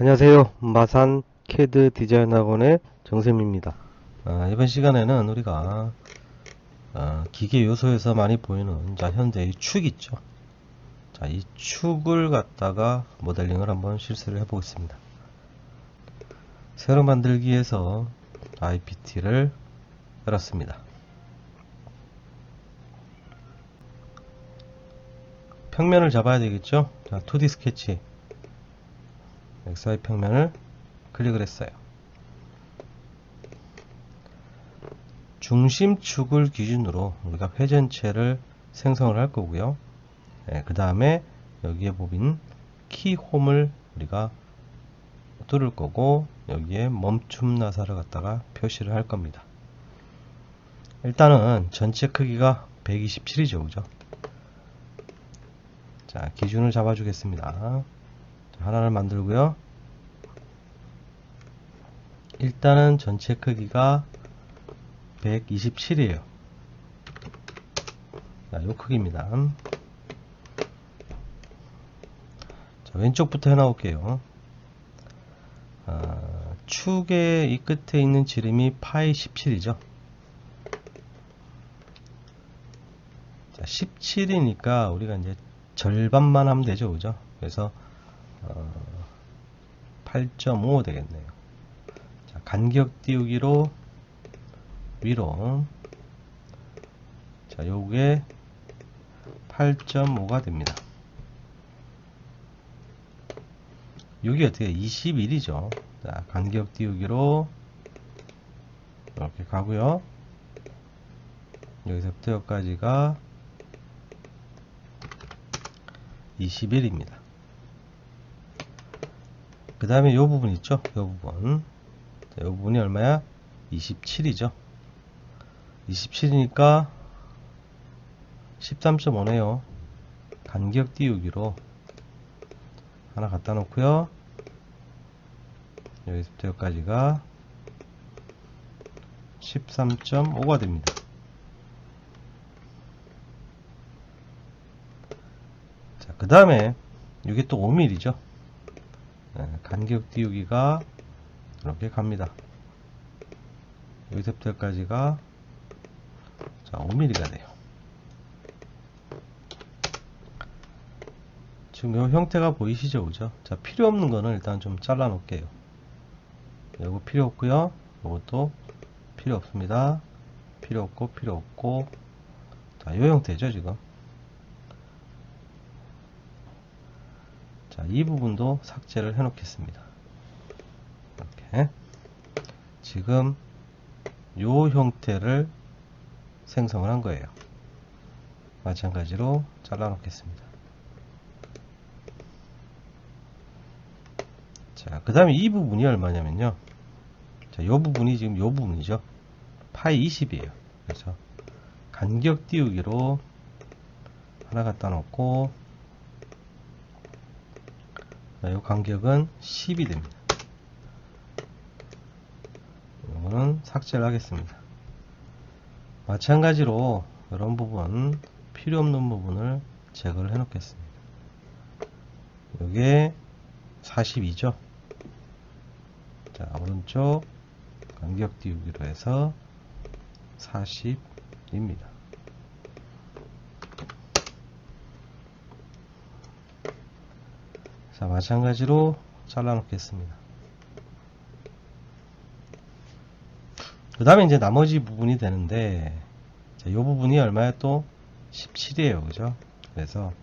안녕하세요. 마산 캐드 디자인 학원의 정샘입니다. 아, 이번 시간에는 우리가 아, 기계 요소에서 많이 보이는 자, 현재의 축 있죠. 자, 이 축을 갖다가 모델링을 한번 실습을 해보겠습니다. 새로 만들기에서 IPT를 열었습니다. 평면을 잡아야 되겠죠? 자, 2D 스케치 XY 평면을 클릭을 했어요. 중심축을 기준으로 우리가 회전체를 생성을 할 거고요. 그 다음에 여기에 보인 키홈을 우리가 뚫을 거고 여기에 멈춤 나사를 갖다가 표시를 할 겁니다. 일단은 전체 크기가 127이죠, 그죠? 자, 기준을 잡아주겠습니다. 하나를 만들고요. 일단은 전체 크기가 127이에요. 자, 요 크기입니다. 자, 왼쪽부터 해놓을게요. 아, 축의 이 끝에 있는 지름이 파이 17이죠. 자, 17이니까 우리가 이제 절반만 하면 되죠, 그죠? 그래서 어, 8.5 되겠네요. 자, 간격 띄우기로 위로 자, 요게 8.5가 됩니다. 여기 어떻게 21이죠. 자, 간격 띄우기로 이렇게 가고요. 여기서부터 여기까지가 21입니다. 그 다음에 요 부분 있죠? 요 부분. 자, 요 부분이 얼마야? 27이죠. 27이니까 13.5네요. 간격 띄우기로 하나 갖다 놓고요. 여기서부터 여기까지가 13.5가 됩니다. 자, 그 다음에 이게 또 5mm죠. 네, 간격 띄우기가 이렇게 갑니다. 여기서부터 여기까지가 자 5mm가 돼요. 지금 이 형태가 보이시죠, 그죠? 자 필요 없는 거는 일단 좀 잘라 놓을게요. 요거 필요 없고요. 요것도 필요 없습니다. 필요 없고 필요 없고 자, 요 형태죠, 지금. 이 부분도 삭제를 해 놓겠습니다. 이렇게. 지금 요 형태를 생성을 한 거예요. 마찬가지로 잘라 놓겠습니다. 자, 그 다음에 이 부분이 얼마냐면요. 자, 요 부분이 지금 요 부분이죠. 파이 20이에요. 그래서 간격 띄우기로 하나 갖다 놓고 자, 요 간격은 10이 됩니다. 이거는 삭제를 하겠습니다. 마찬가지로 이런 부분 필요 없는 부분을 제거를 해 놓겠습니다. 이게 42죠. 자, 오른쪽 간격 띄우기로 해서 40입니다. 자, 마찬가지로 잘라 놓겠습니다. 그 다음에 이제 나머지 부분이 되는데, 자, 이 부분이 얼마야 또? 17이에요. 그죠? 그래서,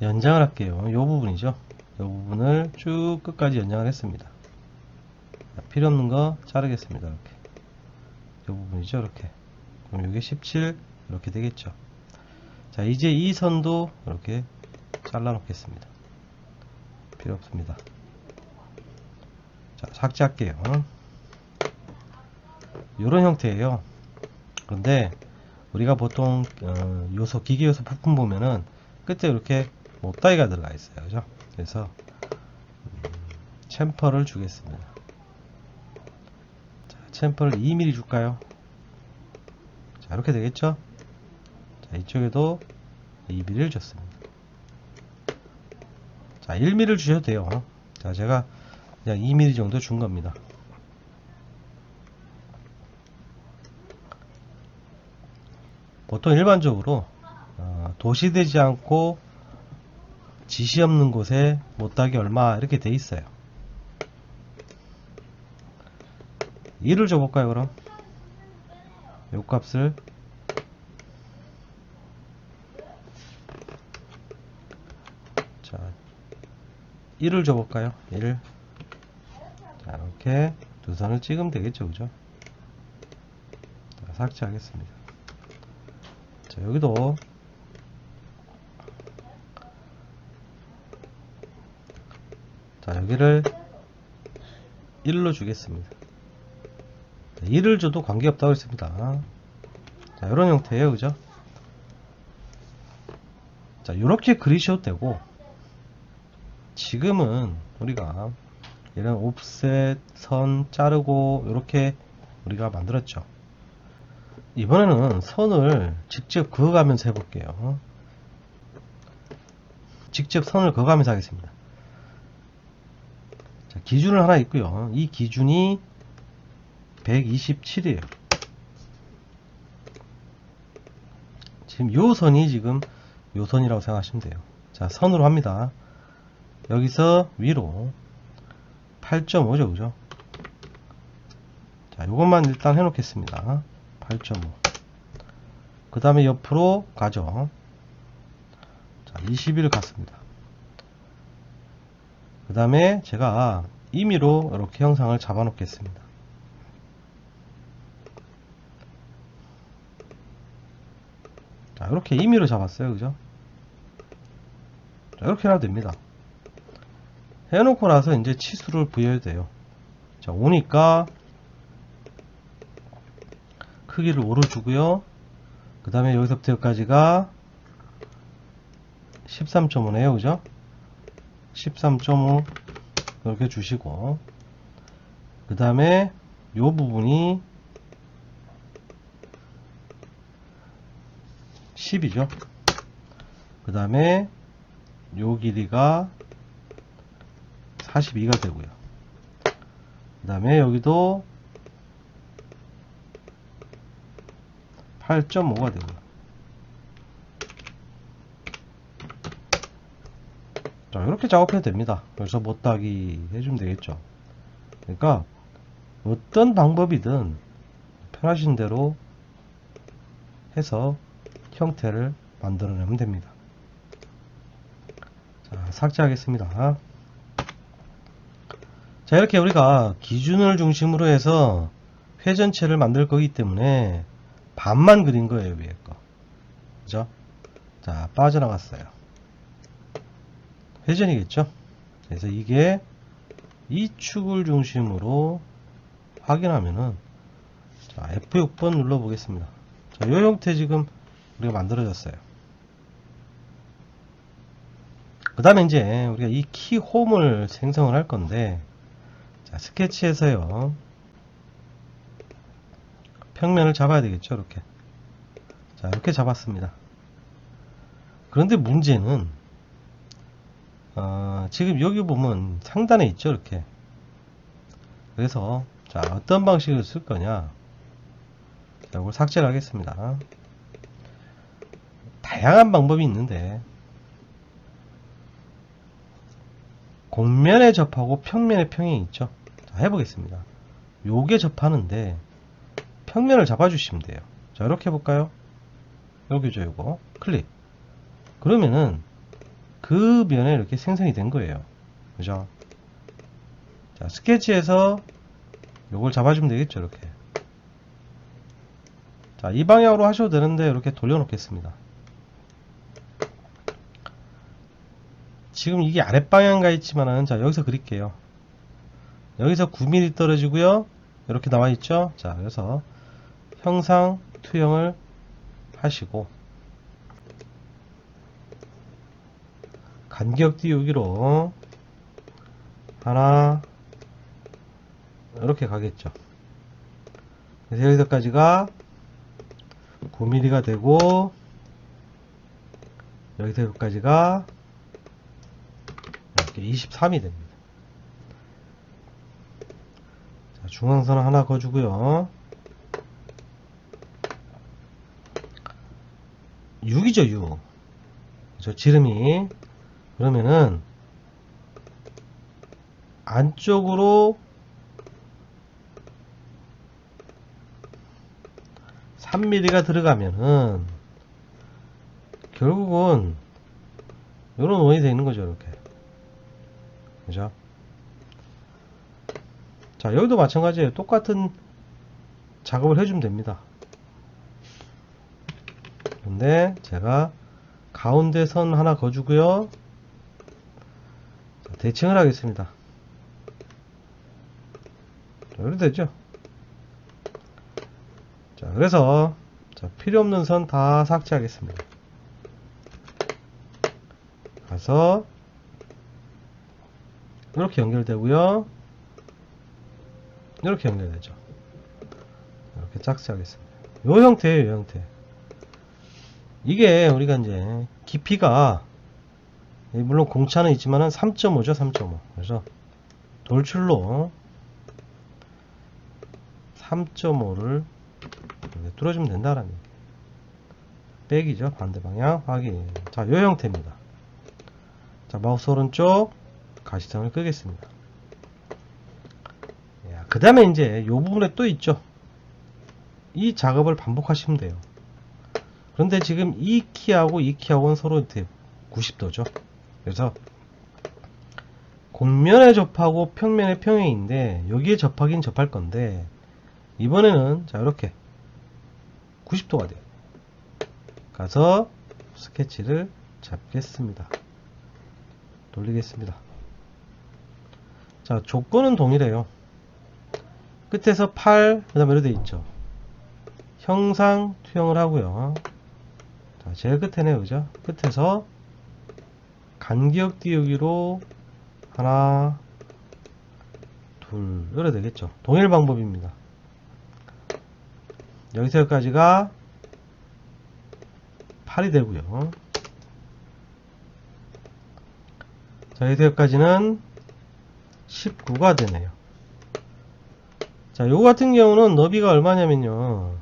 연장을 할게요. 이 부분이죠. 이 부분을 쭉 끝까지 연장을 했습니다. 자, 필요 없는 거 자르겠습니다. 이렇게. 이 부분이죠. 이렇게. 그럼 이게 17, 이렇게 되겠죠. 자, 이제 이 선도 이렇게 잘라 놓겠습니다. 필요 없습니다. 자, 삭제할게요. 이런 형태예요. 그런데 우리가 보통 어, 요소 기계 요소 부품 보면은 끝에 이렇게 못다이가 들어가 있어요. 그죠? 그래서 음, 챔퍼를 주겠습니다. 자, 챔퍼를 2mm 줄까요? 자, 이렇게 되겠죠? 자, 이쪽에도 2mm를 줬습니다. 자, 1mm를 주셔도 돼요. 자, 제가 그냥 2mm 정도 준 겁니다. 보통 일반적으로 어, 도시되지 않고 지시 없는 곳에 못하기 얼마 이렇게 돼 있어요. 2를 줘볼까요 그럼? 요 값을 자 1을 줘볼까요? 1 자, 이렇게 두 선을 찍으면 되겠죠, 그죠? 자, 삭제하겠습니다. 자, 여기도 자, 여기를 1로 주겠습니다. 1을 줘도 관계없다고 했습니다. 자, 이런 형태예요, 그죠? 자, 이렇게 그리셔도 되고, 지금은 우리가 이런 옵셋, 선 자르고 이렇게 우리가 만들었죠. 이번에는 선을 직접 그어가면서 해볼게요. 직접 선을 그어가면서 하겠습니다. 자, 기준을 하나 있고요. 이 기준이 127이에요. 지금 요 선이 지금 요 선이라고 생각하시면 돼요. 자, 선으로 합니다. 여기서 위로 8.5죠, 그죠? 자, 요것만 일단 해 놓겠습니다. 8.5. 그 다음에 옆으로 가죠. 자, 20일 갔습니다. 그 다음에 제가 임의로 이렇게 형상을 잡아 놓겠습니다. 자, 이렇게 임의로 잡았어요. 그죠? 자, 이렇게 해도 됩니다. 해놓고 나서 이제 치수를 부여해야 돼요. 자, 오니까 크기를 5로 주고요. 그 다음에 여기서부터 여기까지가 13.5네요. 그죠? 13.5 이렇게 주시고 그 다음에 요 부분이 10이죠. 그 다음에 요 길이가 42가 되고요. 그 다음에 여기도 8.5가 되고요. 자, 이렇게 작업해도 됩니다. 여기서 못따기 해주면 되겠죠. 그러니까, 어떤 방법이든 편하신 대로 해서 형태를 만들어내면 됩니다. 자, 삭제하겠습니다. 자, 이렇게 우리가 기준을 중심으로 해서 회전체를 만들 거기 때문에 반만 그린 거예요, 위에 거. 그죠? 자, 빠져나갔어요. 회전이겠죠? 그래서 이게 이 축을 중심으로 확인하면은 자, F6번 눌러 보겠습니다. 자, 이 형태 지금 우리가 만들어졌어요. 그 다음에 이제 우리가 이 키 홈을 생성을 할 건데 자, 스케치에서요. 평면을 잡아야 되겠죠, 이렇게. 자, 이렇게 잡았습니다. 그런데 문제는 어, 지금 여기 보면 상단에 있죠, 이렇게. 그래서 자, 어떤 방식을 쓸 거냐? 자, 이걸 삭제를 하겠습니다. 다양한 방법이 있는데 곡면에 접하고 평면에 평행이 있죠. 자, 해보겠습니다. 요게 접하는데 평면을 잡아주시면 돼요. 자, 이렇게 해볼까요? 여기죠, 요거. 클릭. 그러면은 그 면에 이렇게 생성이 된 거예요. 그죠? 자, 스케치에서 요걸 잡아주면 되겠죠, 이렇게. 자, 이 방향으로 하셔도 되는데 이렇게 돌려놓겠습니다. 지금 이게 아랫방향 가 있지만은 자 여기서 그릴게요 여기서 9mm 떨어지고요. 이렇게 나와 있죠? 자 그래서 형상 투영을 하시고 간격 띄우기로 하나 이렇게 가겠죠. 그래서 여기서까지가 9mm가 되고 여기서 여기까지가 23이 됩니다. 자, 중앙선 하나 그어주고요. 6이죠, 6. 저 지름이. 그러면은, 안쪽으로 3mm가 들어가면은, 결국은, 요런 원이 되는 거죠, 이렇게. 그죠? 자, 여기도 마찬가지예요. 똑같은 작업을 해주면 됩니다. 근데 제가 가운데 선 하나 거주고요. 자, 대칭을 하겠습니다. 자, 이렇게 되죠. 자, 그래서 자, 필요 없는 선 다 삭제하겠습니다. 가서 이렇게 연결되고요. 이렇게 연결되죠. 이렇게 짝지하겠습니다. 요 형태예요, 요 형태. 이게 우리가 이제 깊이가 예, 물론 공차는 있지만은 3.5죠, 3.5. 그래서 돌출로 3.5를 이렇게 뚫어주면 된다라는 얘기. 백이죠, 반대 방향 확인. 자, 요 형태입니다. 자, 마우스 오른쪽 가시선을 끄겠습니다. 그 다음에 이제 요 부분에 또 있죠. 이 작업을 반복하시면 돼요. 그런데 지금 이 키하고 이 키하고는 서로 이렇게 90도죠. 그래서 곡면에 접하고 평면에 평행인데 여기에 접하긴 접할 건데 이번에는 자 이렇게 90도가 돼요. 가서 스케치를 잡겠습니다. 돌리겠습니다. 자 조건은 동일해요. 끝에서 8, 그 다음에 이렇게 돼 있죠. 형상 투영을 하고요. 자, 제일 끝에네요. 그죠? 끝에서 간격 띄우기로 하나, 둘, 이래 되겠죠. 동일 방법입니다. 여기서 여기까지가 8이 되고요. 자, 여기서 여기까지는 19가 되네요. 자, 요거 같은 경우는 너비가 얼마냐면요.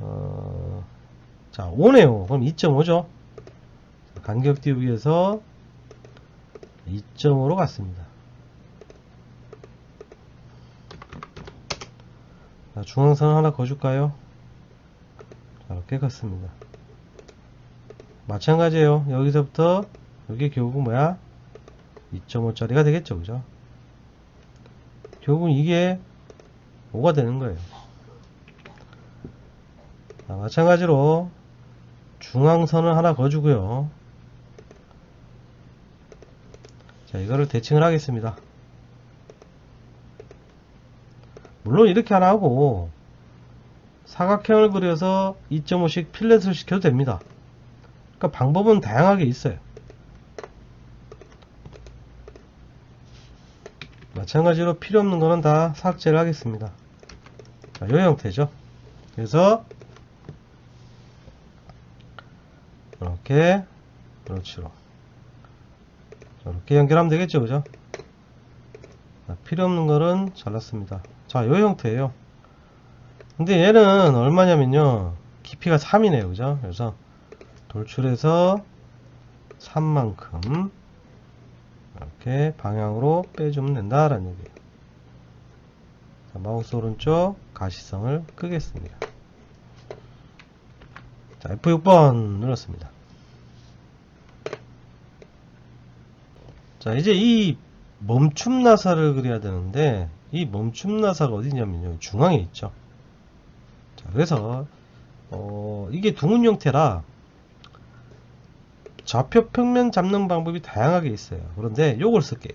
어, 자, 5네요. 그럼 2.5죠. 간격 띄우기에서 2.5로 갔습니다. 자, 중앙선 하나 거줄까요? 자, 이렇게 갔습니다. 마찬가지예요. 여기서부터 여기 결국 뭐야? 2.5짜리가 되겠죠, 그죠? 결국은 이게 5가 되는 거예요. 자, 마찬가지로 중앙선을 하나 거주고요. 자, 이거를 대칭을 하겠습니다. 물론 이렇게 하나 하고 사각형을 그려서 2.5씩 필렛을 시켜도 됩니다. 그러니까 방법은 다양하게 있어요. 마찬가지로 필요 없는 거는 다 삭제를 하겠습니다. 자, 이 형태죠. 그래서 이렇게 그렇죠. 이렇게 연결하면 되겠죠, 그죠? 자, 필요 없는 거는 잘랐습니다. 자, 이 형태예요. 근데 얘는 얼마냐면요, 깊이가 3이네요, 그죠? 그래서 돌출해서 3만큼 이렇게 방향으로 빼주면 된다라는 얘기예요. 자, 마우스 오른쪽 가시성을 끄겠습니다. 자, F6번 눌렀습니다. 자, 이제 이 멈춤 나사를 그려야 되는데, 이 멈춤 나사가 어디냐면요, 중앙에 있죠. 자, 그래서, 어, 이게 둥근 형태라, 좌표 평면 잡는 방법이 다양하게 있어요. 그런데 요걸 쓸게요.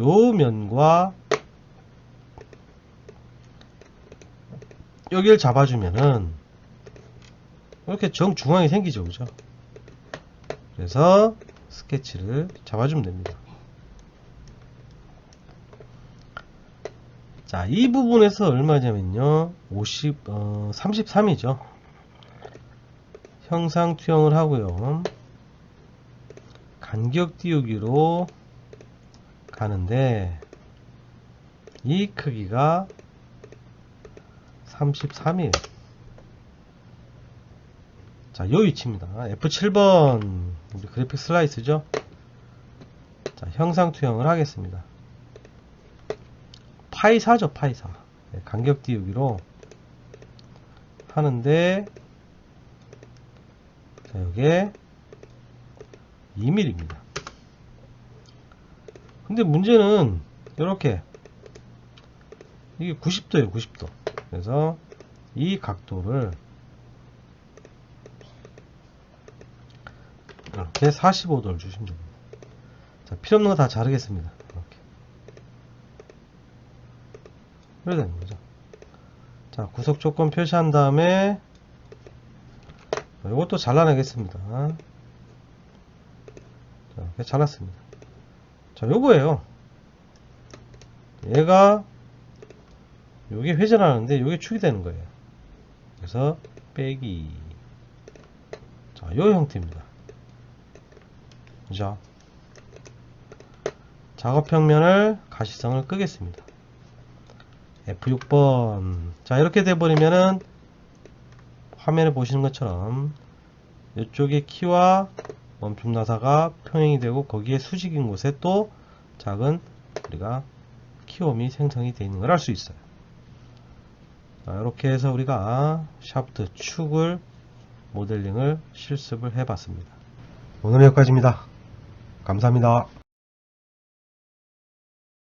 요 면과 여기를 잡아주면은 이렇게 정중앙이 생기죠. 그죠? 그래서 스케치를 잡아주면 됩니다. 자, 이 부분에서 얼마냐면요. 50, 어, 33이죠. 형상 투영을 하고요. 간격 띄우기로 가는데 이 크기가 33이에요. 자, 요 위치입니다. F7번 우리 그래픽 슬라이스죠. 자, 형상 투영을 하겠습니다. 파이 4죠, 파이 4. 네, 간격 띄우기로 하는데 자, 요게 2mm입니다. 근데 문제는 이렇게 이게 90도예요, 90도. 그래서 이 각도를 이렇게 45도를 주시면 됩니다. 자, 필요 없는 거 다 자르겠습니다. 이렇게. 이래 되는 거죠. 자, 구석 조건 표시한 다음에 이것도 잘라내겠습니다. 자, 이렇게 잘랐습니다. 자, 요거예요. 얘가 요게 회전하는데 요게 축이 되는 거예요. 그래서 빼기 자, 요 형태입니다. 그죠? 작업 평면을 가시성을 끄겠습니다. F6번 자 이렇게 돼버리면은 화면에 보시는 것처럼 이쪽에 키와 멈춤 나사가 평행이 되고 거기에 수직인 곳에 또 작은 우리가 키홈이 생성이 되어 있는 걸 알 수 있어요. 자, 이렇게 해서 우리가 샤프트 축을 모델링을 실습을 해 봤습니다. 오늘 여기까지입니다. 감사합니다.